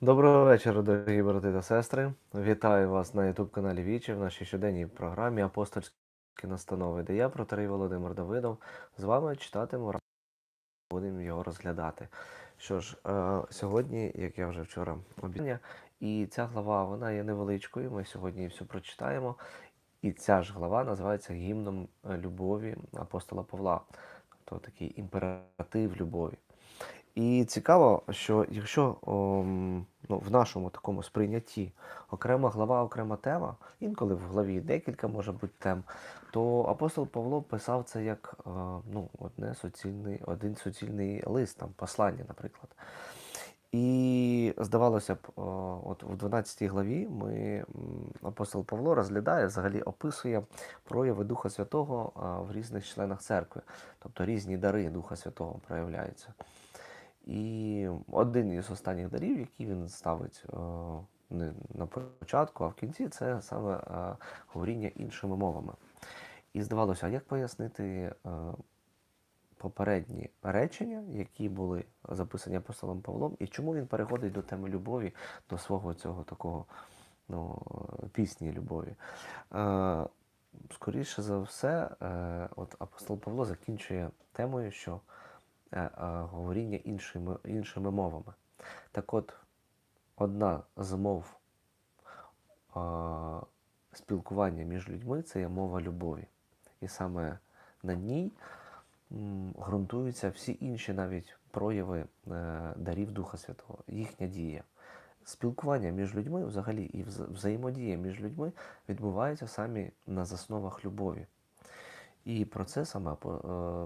Доброго вечора, дорогі брати та сестри. Вітаю вас на YouTube каналі Вічі в нашій щоденній програмі Апостольські настанови, де я, протерей Володимир Давидов, з вами читатиму ра- будемо його розглядати. Що ж, е, сьогодні, як я вже вчора обіцяв, і ця глава вона є невеличкою. Ми сьогодні її всю прочитаємо. І ця ж глава називається гімном е, любові апостола Павла, тобто такий імператив любові. І цікаво, що якщо ом, ну, в нашому такому сприйнятті окрема глава, окрема тема, інколи в главі декілька може бути тем, то апостол Павло писав це як е, ну, одне суцільний, один суцільний лист, там, послання, наприклад. І здавалося б, е, от в 12 главі ми, апостол Павло розглядає, взагалі описує прояви Духа Святого е, в різних членах церкви, тобто різні дари Духа Святого проявляються. І один із останніх дарів, який він ставить е, не на початку, а в кінці, це саме е, говоріння іншими мовами. І здавалося, а як пояснити е, попередні речення, які були записані апостолом Павлом, і чому він переходить до теми любові, до свого цього такого ну, пісні любові. Скоріше за все, от апостол Павло закінчує темою, що говоріння іншими, іншими мовами. Так от, одна з мов е, спілкування між людьми це є мова любові. І саме на ній ґрунтуються всі інші навіть прояви е, дарів Духа Святого, їхня дія. Спілкування між людьми взагалі і взаємодія між людьми відбувається самі на засновах любові. І про це саме,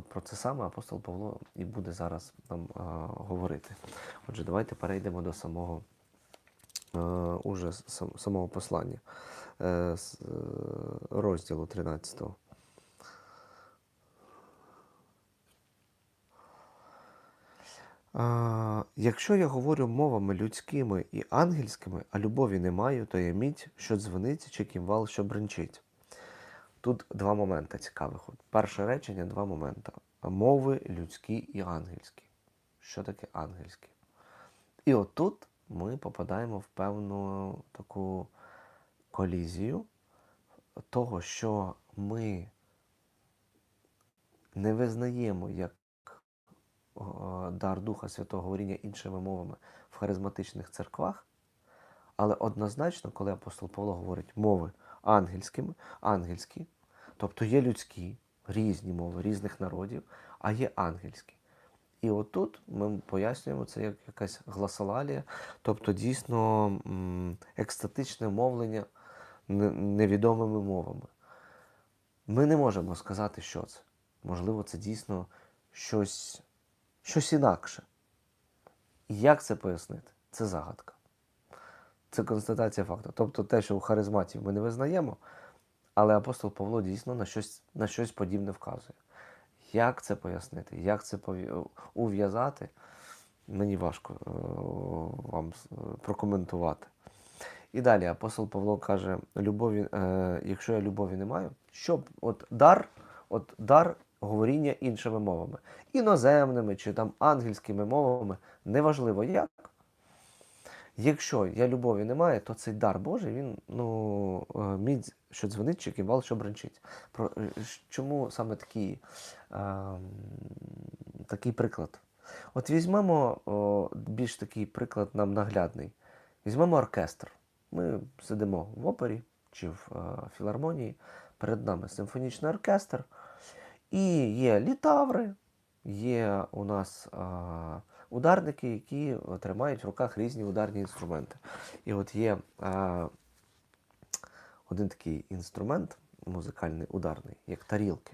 про це саме апостол Павло і буде зараз нам е, говорити. Отже, давайте перейдемо до самого е, уже самого послання, е, з, розділу 13. А, якщо я говорю мовами людськими і ангельськими, а любові не маю, то я мідь, що дзвонить, чи кімвал, що бренчить. Тут два моменти цікавих. Перше речення, два моменти. Мови людські і ангельські. Що таке ангельські? І отут ми попадаємо в певну таку колізію того, що ми не визнаємо як дар Духа Святого говоріння іншими мовами в харизматичних церквах, але однозначно, коли апостол Павло говорить мови ангельськими, ангельські, тобто є людські, різні мови різних народів, а є ангельські. І отут ми пояснюємо це як якась гласолалія, тобто дійсно екстатичне мовлення невідомими мовами. Ми не можемо сказати, що це. Можливо, це дійсно щось, щось інакше. І як це пояснити? Це загадка. Це констатація факту. Тобто те, що у харизматів ми не визнаємо, але апостол Павло дійсно на щось, на щось подібне вказує. Як це пояснити? Як це ув'язати? Мені важко е, вам е, прокоментувати. І далі апостол Павло каже: любові, е, якщо я любові не маю, щоб от дар, от дар говоріння іншими мовами, іноземними чи там ангельськими мовами, неважливо як. Якщо я любові не маю, то цей дар Божий, він ну, е, мідь, що дзвонить, чи ківал, що бренчить. Про, е, чому саме такий, е, такий приклад? От візьмемо о, більш такий приклад нам наглядний. Візьмемо оркестр. Ми сидимо в опері чи в е, філармонії, перед нами симфонічний оркестр, і є літаври, є у нас е, ударники, які тримають в руках різні ударні інструменти. І от є е, один такий інструмент музикальний ударний, як тарілки.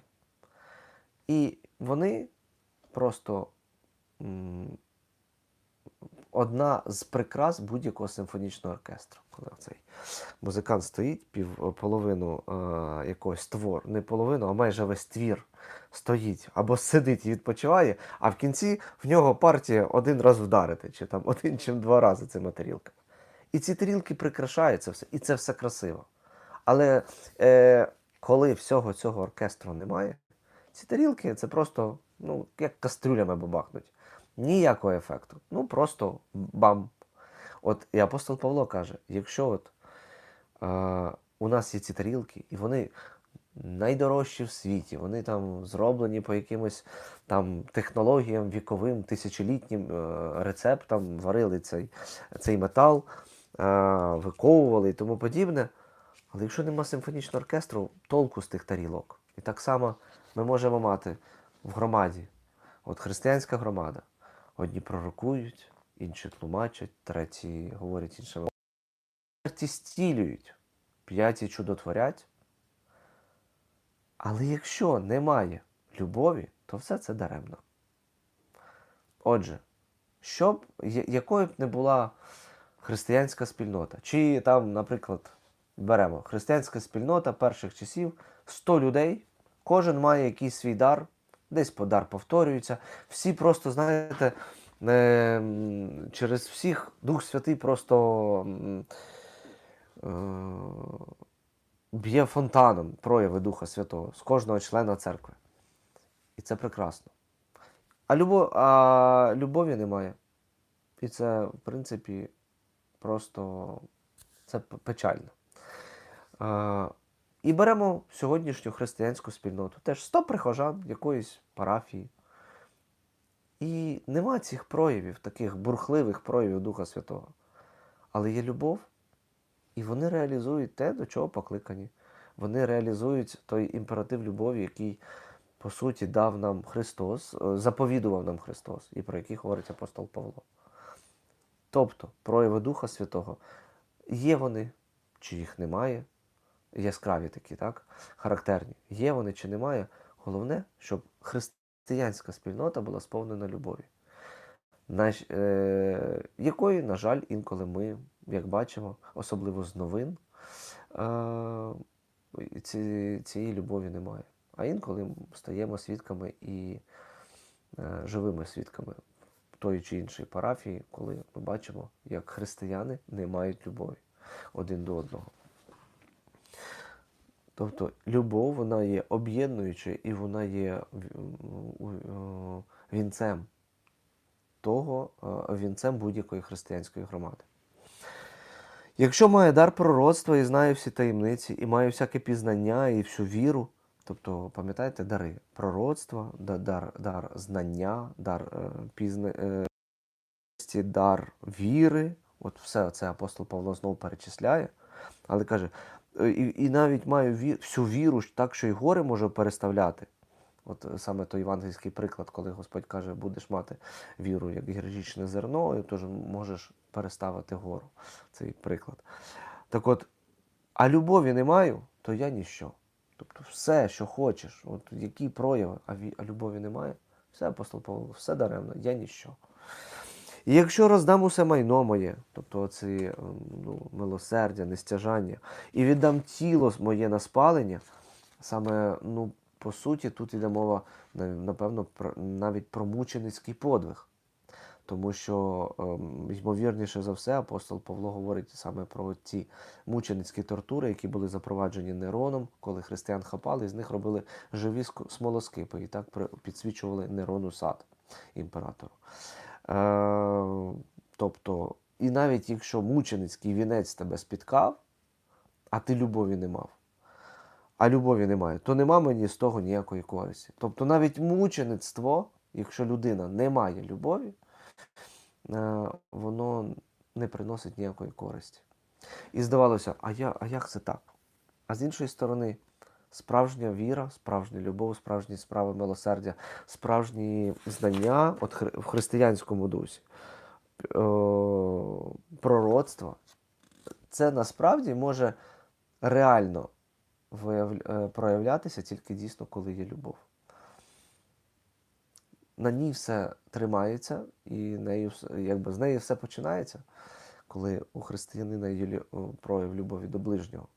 І вони просто одна з прикрас будь-якого симфонічного оркестру. Коли цей музикант стоїть, пів половину е, якогось твор, не половину, а майже весь твір стоїть або сидить і відпочиває, а в кінці в нього партія один раз вдарити, чи там один чи два рази цими тарілками. І ці тарілки прикрашають це все, і це все красиво. Але е, коли всього цього оркестру немає, ці тарілки це просто ну, як кастрюлями бабахнуть. Ніякого ефекту. Ну просто бам. От і апостол Павло каже: якщо от е, у нас є ці тарілки, і вони найдорожчі в світі, вони там зроблені по якимось там технологіям віковим, тисячолітнім е, рецептам, варили цей, цей метал, е, виковували і тому подібне. Але якщо нема симфонічного оркестру, толку з тих тарілок. І так само ми можемо мати в громаді. От християнська громада. Одні пророкують, інші тлумачать, треті говорять іншими. Четверті стілюють, п'яті чудотворять. Але якщо немає любові, то все це даремно. Отже, щоб, якою б не була християнська спільнота, чи там, наприклад, беремо християнська спільнота перших часів, 100 людей, кожен має якийсь свій дар, десь по дар повторюється. Всі просто, знаєте, е, через всіх Дух Святий просто е, б'є фонтаном прояви Духа Святого з кожного члена церкви. І це прекрасно. А, любов, а любові немає. І це, в принципі, просто це печально. І беремо сьогоднішню християнську спільноту. Теж 100 прихожан якоїсь парафії. І нема цих проявів, таких бурхливих проявів Духа Святого. Але є любов, і вони реалізують те, до чого покликані. Вони реалізують той імператив любові, який, по суті, дав нам Христос, е, заповідував нам Христос, і про який говорить апостол Павло. Тобто, прояви Духа Святого є вони, чи їх немає, яскраві такі, так? характерні. Є вони чи немає. Головне, щоб християнська спільнота була сповнена любові. Наш, е, якої, на жаль, інколи ми, як бачимо, особливо з новин, е, ці, цієї любові немає. А інколи стаємо свідками і е, живими свідками тої чи іншої парафії, коли ми бачимо, як християни не мають любові один до одного. Тобто любов вона є об'єднуючою і вона є вінцем того, е, вінцем будь-якої християнської громади. Якщо має дар пророцтва і знає всі таємниці, і має всяке пізнання і всю віру, тобто, пам'ятаєте, дари пророцтва, дар, дар знання, дар е, е, дар віри, от все це апостол Павло знову перечисляє, але каже, і, і навіть маю ві, всю віру так, що й гори може переставляти. От е, саме той євангельський приклад, коли Господь каже, будеш мати віру як гірчичне зерно, і теж можеш переставити гору. Цей приклад. Так от, а любові не маю, то я ніщо. Тобто все, що хочеш, от які прояви, а, ві- а любові немає, все апостол Павло, все даремно, я ніщо. І якщо роздам усе майно моє, тобто ці ем, ну, милосердя, нестяжання, і віддам тіло моє на спалення, саме, ну, по суті, тут йде мова, напевно, навіть про мученицький подвиг. Тому що, ем, ймовірніше за все, апостол Павло говорить саме про ті мученицькі тортури, які були запроваджені Нероном, коли християн хапали, з них робили живі смолоскипи, і так підсвічували Нерону сад імператору. Е, тобто, і навіть якщо мученицький вінець тебе спіткав, а ти любові не мав, а любові немає, то нема мені з того ніякої користі. Тобто навіть мучеництво, якщо людина не має любові, е, воно не приносить ніякої користі. І здавалося, а, я, а як це так? А з іншої сторони, справжня віра, справжня любов, справжні справи милосердя, справжні знання от хри- в християнському дусі, е, пророцтва, це насправді може реально е, проявлятися тільки дійсно, коли є любов. На ній все тримається, і нею, якби, з неї все починається, коли у християнина є прояв любові до ближнього.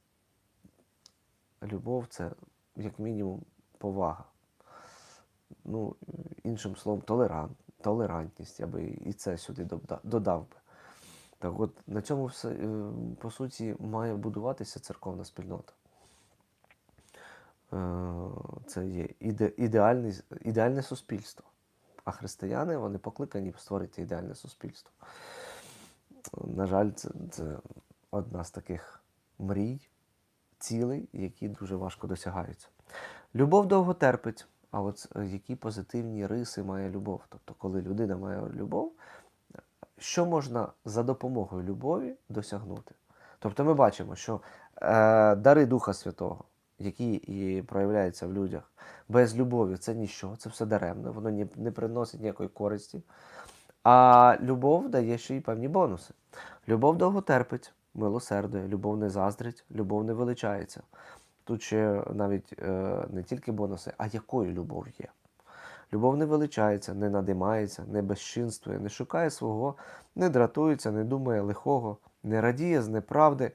Любов це, як мінімум, повага. Ну, іншим словом, толерант, толерантність, я би і це сюди додав би. Так от на цьому все, е, по суті, має будуватися церковна спільнота. Е, Це є іде, ідеальний, ідеальне суспільство. А християни вони покликані створити ідеальне суспільство. на жаль, це, це одна з таких мрій, цілей, які дуже важко досягаються. Любов довго терпить. А от е, які позитивні риси має любов? Тобто, коли людина має любов, що можна за допомогою любові досягнути? Тобто ми бачимо, що е, дари Духа Святого, які і проявляються в людях, без любові це ніщо, це все даремно, воно ні, не приносить ніякої користі. А любов дає ще й певні бонуси. Любов довго терпить, милосердує, любов не заздрить, любов не величається. Тут ще навіть е, не тільки бонуси, а якою любов є. Любов не величається, не надимається, не безчинствує, не шукає свого, не дратується, не думає лихого, не радіє з неправди,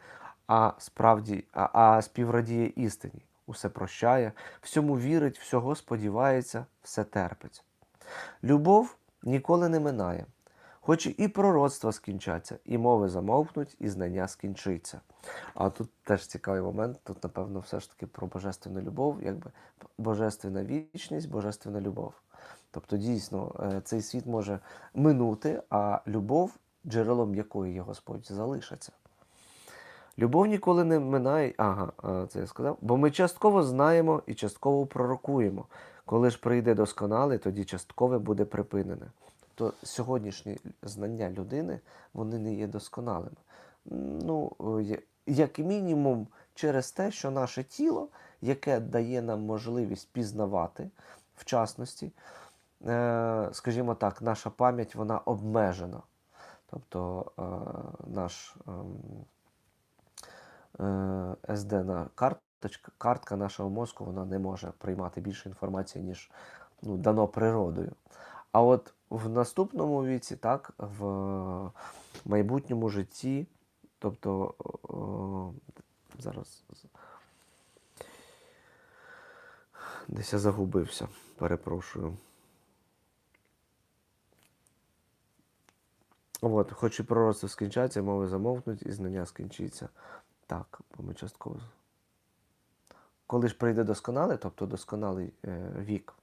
а справді, а, а співрадіє істині. Усе прощає, всьому вірить, всього сподівається, все терпить. Любов ніколи не минає, хоч і пророцтва скінчаться, і мови замовкнуть, і знання скінчиться. А тут теж цікавий момент. Тут, напевно, все ж таки про божественну любов, якби божественна вічність, божественна любов. Тобто, дійсно, е, цей світ може минути, а любов, джерелом якої є Господь, залишиться. Любов ніколи не минає. Ага, е, це я сказав. Бо ми частково знаємо і частково пророкуємо. Коли ж прийде досконалий, тоді часткове буде припинене. Тобто сьогоднішні знання людини вони не є досконалими. Ну, е, як мінімум, через те, що наше тіло, яке дає нам можливість пізнавати в частності, е, скажімо так, наша пам'ять вона обмежена. Тобто е, наш ем, е, на карточка, картка нашого мозку вона не може приймати більше інформації, ніж ну, дано природою. А от в наступному віці, так, в майбутньому житті, тобто е, зараз десь я загубився, перепрошую. От, хоч і пророцтво скінчаться, мови замовкнуть, і знання скінчиться. Так, бо ми частково. Коли ж прийде досконалий, тобто досконалий е, вік,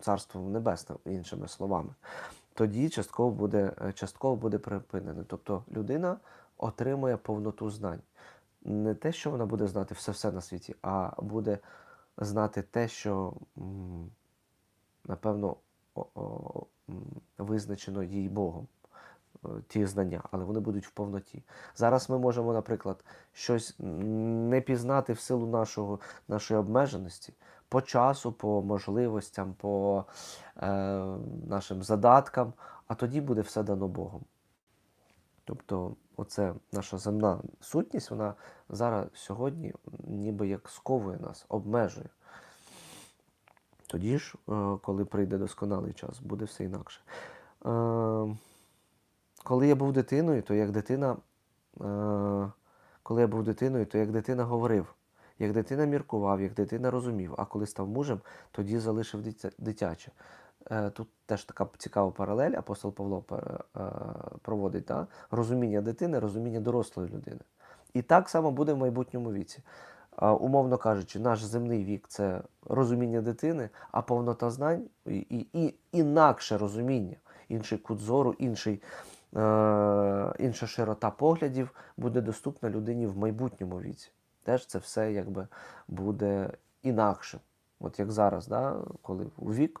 царство небесне, іншими словами, тоді частково буде, е, частково буде припинене. Тобто людина отримує повноту знань. Не те, що вона буде знати все-все на світі, а буде знати те, що, напевно, визначено їй Богом е, ті знання, але вони будуть в повноті. Зараз ми можемо, наприклад, щось не пізнати в силу нашого, нашої обмеженості по часу, по можливостям, по е, нашим задаткам, а тоді буде все дано Богом. Тобто, оце наша земна сутність, вона зараз сьогодні ніби як сковує нас, обмежує. Тоді ж, е, коли прийде досконалий час, буде все інакше. Е, коли я був дитиною, то як дитина, е, коли я був дитиною, то як дитина говорив, як дитина міркував, як дитина розумів, а коли став мужем, тоді залишив дитяче. Е, Тут теж така цікава паралель, апостол Павло е, проводить да? розуміння дитини, розуміння дорослої людини. І так само буде в майбутньому віці. Умовно кажучи, наш земний вік це розуміння дитини, а повнота знань і, і, і інакше розуміння, інший кут зору, інший, е, інша широта поглядів буде доступна людині в майбутньому віці. Теж це все якби буде інакше. От як зараз, да, коли у вік,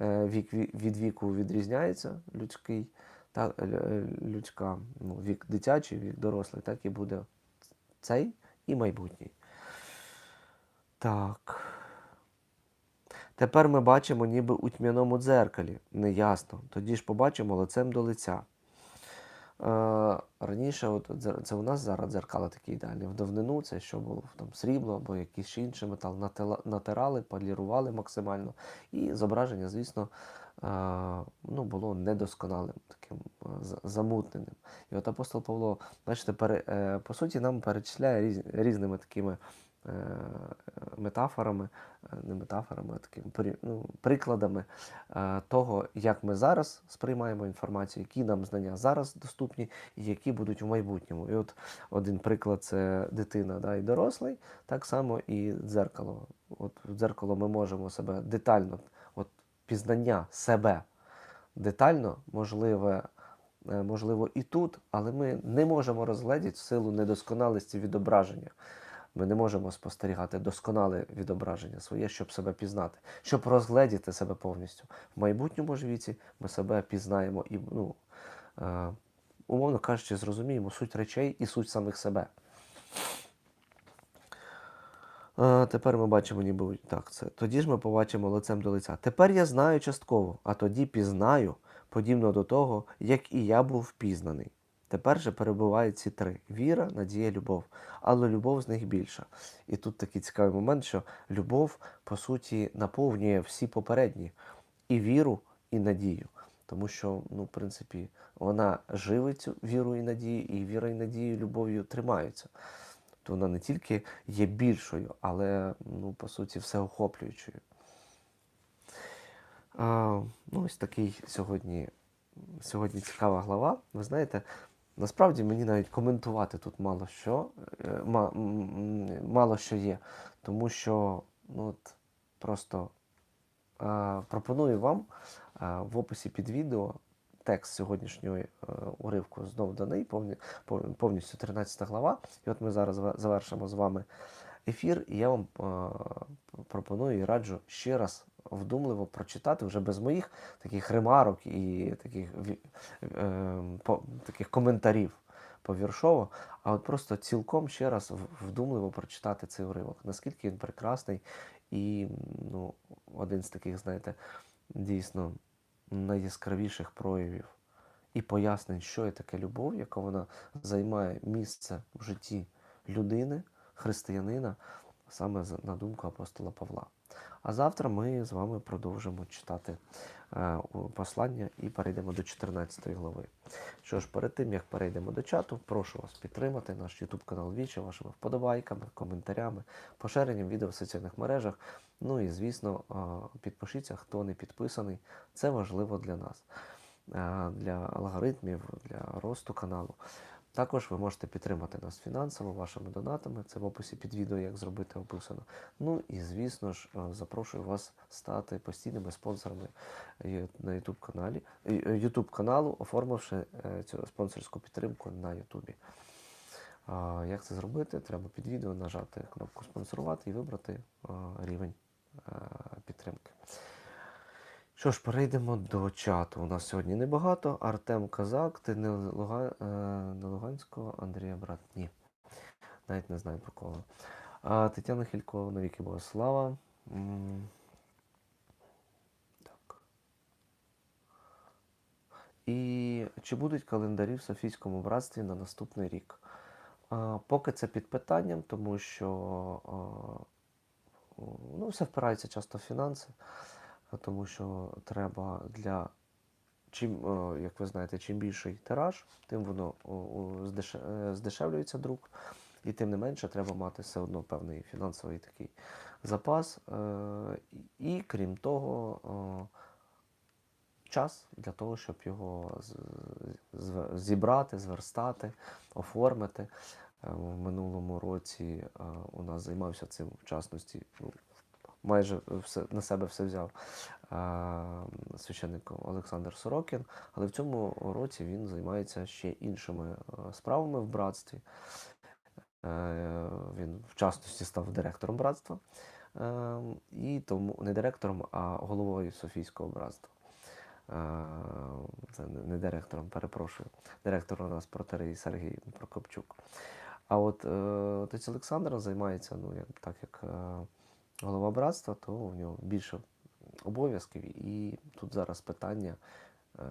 е, вік від віку відрізняється людський, та, е, е, людська, ну, вік дитячий, вік дорослий, так і буде цей і майбутній. Так. Тепер ми бачимо ніби у тьмяному дзеркалі. Неясно. Тоді ж побачимо лицем до лиця. Е, раніше, от, це у нас зараз дзеркала такі ідеальні. В давнину це що було там срібло або якийсь інший метал. Натирали, полірували максимально. І зображення, звісно, е, ну, було недосконалим, таким е, замутненим. І от апостол Павло, бачите, пере, по суті, нам перечисляє різ, різними такими метафорами, е, не метафорами, а такими ну, прикладами е, того, як ми зараз сприймаємо інформацію, які нам знання зараз доступні і які будуть в майбутньому. І от один приклад це дитина да, і дорослий, так само і дзеркало. От в дзеркало ми можемо себе детально, от пізнання себе детально можливе е, можливо, і тут, але ми не можемо розгледіти силу недосконалості відображення. Ми не можемо спостерігати досконале відображення своє, щоб себе пізнати, щоб розгледіти себе повністю. В майбутньому ж віці ми себе пізнаємо і, ну, е, умовно кажучи, зрозуміємо суть речей і суть самих себе. А, тепер ми бачимо, ніби так, це. Тоді ж ми побачимо лицем до лиця. Тепер я знаю частково, а тоді пізнаю, подібно до того, як і я був впізнаний. Тепер же перебувають ці три: віра, надія, любов. Але любов з них більша. І тут такий цікавий момент, що любов, по суті, наповнює всі попередні і віру, і надію. Тому що, ну, в принципі, вона живить цю віру і надію, і віра і надію любов'ю тримаються то вона не тільки є більшою, але, ну, по суті, всеохоплюючою. А, ну, ось такий сьогодні, сьогодні цікава глава. Ви знаєте, насправді мені навіть коментувати тут мало що, е, мало що є, тому що ну, от, просто а, пропоную вам а, в описі під відео текст сьогоднішнього е, уривку знов даний, повні, повністю 13 глава. І от ми зараз завершимо з вами ефір, і я вам е, пропоную і раджу ще раз вдумливо прочитати вже без моїх таких ремарок і таких, е, по, таких коментарів повіршово, а от просто цілком ще раз вдумливо прочитати цей уривок, наскільки він прекрасний і ну, один з таких, знаєте, дійсно найяскравіших проявів і пояснень, що є таке любов, яка вона займає місце в житті людини, християнина, саме на думку апостола Павла. А завтра ми з вами продовжимо читати е, послання і перейдемо до 14 глави. Що ж, перед тим як перейдемо до чату, прошу вас підтримати наш YouTube канал Віча вашими вподобайками, коментарями, поширенням відео в соціальних мережах. Ну і звісно, е, підпишіться, хто не підписаний. Це важливо для нас, е, для алгоритмів, для росту каналу. Також ви можете підтримати нас фінансово вашими донатами. Це в описі під відео, як зробити описано. Ну і звісно ж, е, запрошую вас стати постійними спонсорами на YouTube каналі YouTube каналу, оформивши е, цю спонсорську підтримку на YouTube. Як це зробити? Треба під відео нажати кнопку спонсорувати і вибрати рівень підтримки. Що ж, перейдемо до чату. У нас сьогодні небагато. Артем Казак, ти не, Луга... е, не Луганського, Андрія брат. Ні. Навіть не знаю про кого. Тетяна Хількова, навіки Богослава. Так. І чи будуть календарі в Софійському братстві на наступний рік? Поки це під питанням, тому що ну, все впирається часто в фінанси, тому що треба для. Чим, е, як ви знаєте, чим більший тираж, тим воно е, здешевлюється друк, і тим не менше треба мати все одно певний фінансовий такий запас. е, І, крім того, час для того, щоб його зібрати, зверстати, оформити. В минулому році у нас займався цим в частності. Майже все, на себе все взяв священник Олександр Сорокін, але в цьому році він займається ще іншими е, справами в братстві. Е, Він в частності став директором братства. Е, І тому не директором, а головою Софійського братства. Е, Це не директором, перепрошую. Директор у нас протерей Сергій Прокопчук. А от отець Олександр займається, ну, так як голова братства, то у нього більше обов'язків. І тут зараз питання, е,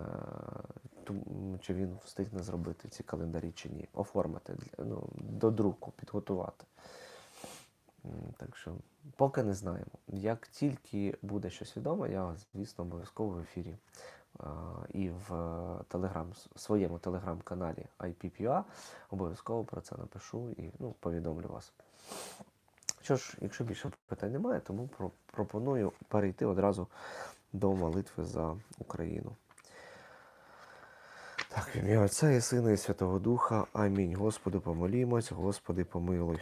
чи він встигне зробити ці календарі чи ні, оформити ну, до друку, підготувати. Так що поки не знаємо. Як тільки буде щось відомо, я, звісно, обов'язково в ефірі а, і в е, телеграм, своєму телеграм-каналі IPPUA обов'язково про це напишу і ну, повідомлю вас. Що ж, якщо більше питань немає, тому пропоную перейти одразу до молитви за Україну. Так, в ім'я Отця і Сина і Святого Духа. Амінь. Господи, помолімось, Господи, помилуй.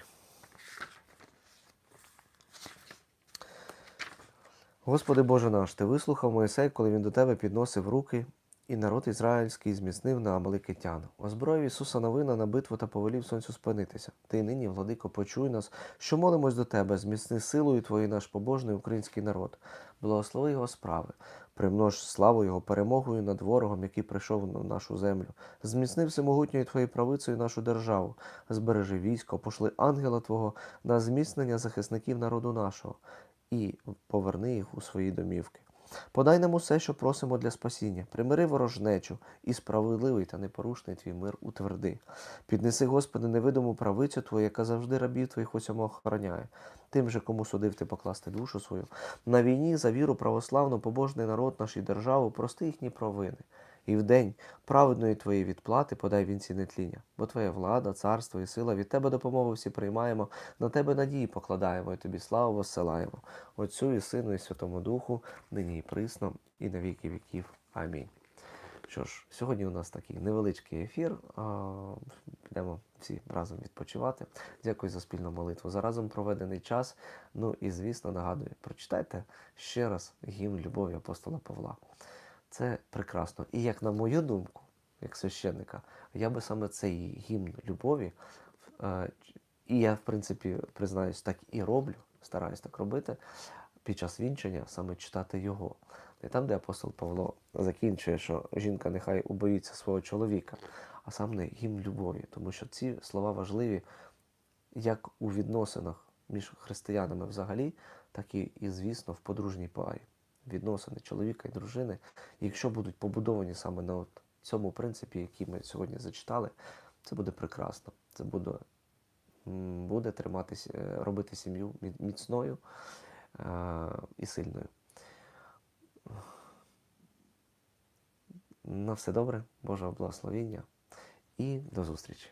Господи Боже наш, Ти вислухав Моїсей, коли він до Тебе підносив руки І народ ізраїльський зміцнив на Амаликитян. Озброїв Ісуса новина на битву та повелів сонцю спинитися. Ти нині, владико, почуй нас, що молимось до тебе, зміцни силою твою наш побожний український народ. Благослови його справи, примнож славу його перемогою над ворогом, який прийшов на нашу землю. Зміцни всемогутньою твоєю правицею нашу державу. Збережи військо, пошли ангела Твого на зміцнення захисників народу нашого і поверни їх у свої домівки. Подай нам усе, що просимо для спасіння, примири ворожнечу, і справедливий та непорушний твій мир утверди. Піднеси, Господи, невидиму правицю Твою, яка завжди рабів твоїх усьому охороняє. Тим же, кому судив ти покласти душу свою. На війні за віру православну, побожний народ нашій державу, прости їхні провини. І в день праведної твоєї відплати подай вінці нетління, бо твоя влада, царство і сила від тебе допомогу всі приймаємо, на тебе надії покладаємо і тобі славу воссилаємо. Отцю і Сину, і Святому Духу, нині і присно, і на віки віків. Амінь. Що ж, сьогодні у нас такий невеличкий ефір. Підемо всі разом відпочивати. Дякую за спільну молитву, за разом проведений час. Ну і звісно, нагадую, прочитайте ще раз гімн любові апостола Павла. Це прекрасно. І як на мою думку, як священника, я би саме цей гімн любові, е, і я, в принципі, признаюсь, так і роблю, стараюсь так робити, під час вінчення саме читати його. Не там, де апостол Павло закінчує, що жінка нехай убоїться свого чоловіка, а саме гімн любові, тому що ці слова важливі як у відносинах між християнами взагалі, так і, і звісно, в подружній парі. Відносини чоловіка і дружини, якщо будуть побудовані саме на цьому принципі, який ми сьогодні зачитали, це буде прекрасно. Це буде, буде триматися, е, робити сім'ю міцною е, і сильною. На все добре, Божого благословіння і до зустрічі!